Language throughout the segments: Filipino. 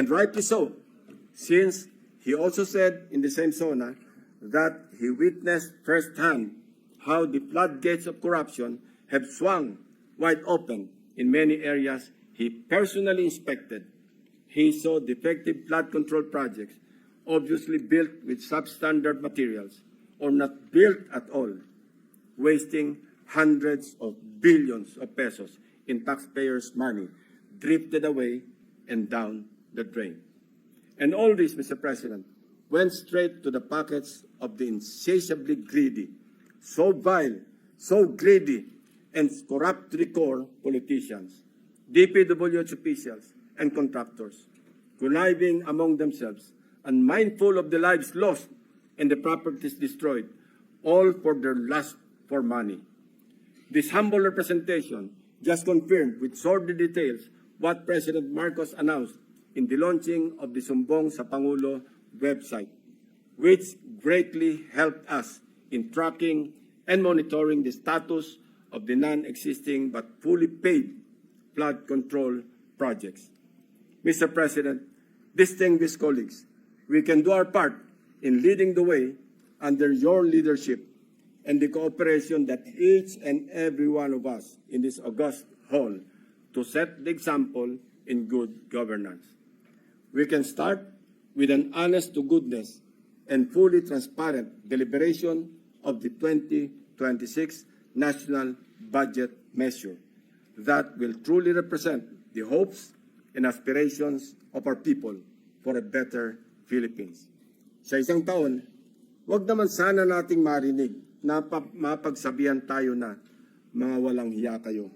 And rightly so, since he also said in the same SONA that he witnessed firsthand how the floodgates of corruption have swung wide open in many areas he personally inspected. He saw defective flood control projects, obviously built with substandard materials or not built at all, wasting hundreds of billions of pesos in taxpayers' money drifted away and down the drain. And all this, Mr. President, went straight to the pockets of the insatiably greedy, so vile, so greedy, and corrupt core politicians, DPWH officials, and contractors, conniving among themselves, unmindful of the lives lost and the properties destroyed, all for their lust for money. This humble representation just confirmed with sordid details what President Marcos announced in the launching of the Sumbong sa Pangulo website, which greatly helped us in tracking and monitoring the status of the non-existing but fully paid flood control projects. Mr. President, distinguished colleagues, we can do our part in leading the way under your leadership and the cooperation that each and every one of us in this august hall to set the example in good governance. We can start with an honest to goodness and fully transparent deliberation of the 2026 National Budget Measure that will truly represent the hopes and aspirations of our people for a better Philippines. Sa isang taon, wag naman sana nating marinig na pa- mapagsabihan tayo na mga walang hiya kayo.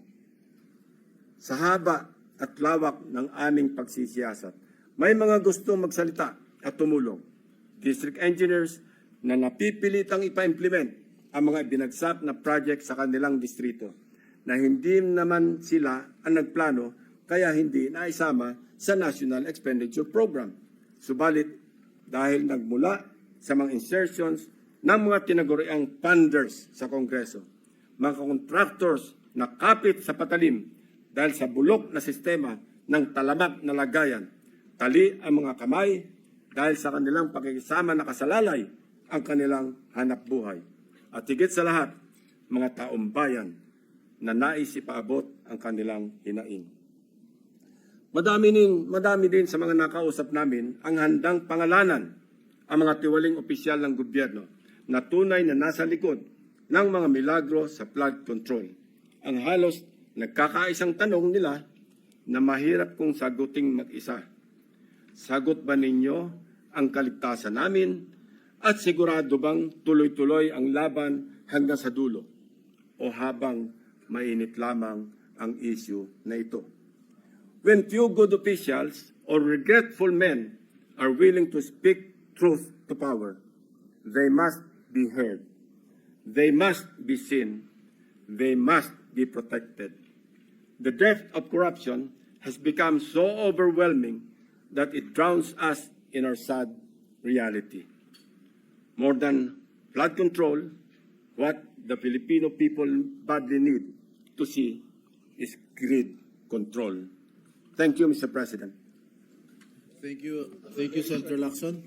Sa haba at lawak ng aming pagsisiyasat, may mga gustong magsalita at tumulong. District engineers na napipilitang ipa-implement ang mga binagsak na project sa kanilang distrito na hindi naman sila ang nagplano kaya hindi naisama sa National Expenditure Program. Subalit, dahil nagmula sa mga insertions ng mga tinaguriang funders sa Kongreso, mga contractors na kapit sa patalim dahil sa bulok na sistema ng talamak na lagayan, tali ang mga kamay dahil sa kanilang pakikisama na kasalalay ang kanilang hanap buhay. At higit sa lahat, mga taong bayan na nais ipaabot ang kanilang hinaing. Madami din, madami din sa mga nakausap namin ang handang pangalanan ang mga tiwaling opisyal ng gobyerno na tunay na nasa likod ng mga milagro sa flood control. Ang halos nagkakaisang tanong nila na mahirap kong saguting mag-isa. Sagot ba ninyo ang kaligtasan namin at sigurado bang tuloy-tuloy ang laban hanggang sa dulo o habang mainit lamang ang issue na ito? When few good officials or regretful men are willing to speak truth to power, they must be heard. They must be seen. They must be protected. The depth of corruption has become so overwhelming that it drowns us in our sad reality. More than flood control, what the Filipino people badly need to see is grid control. Thank you, Mr. President. Thank you. Thank you, Senator Lacson.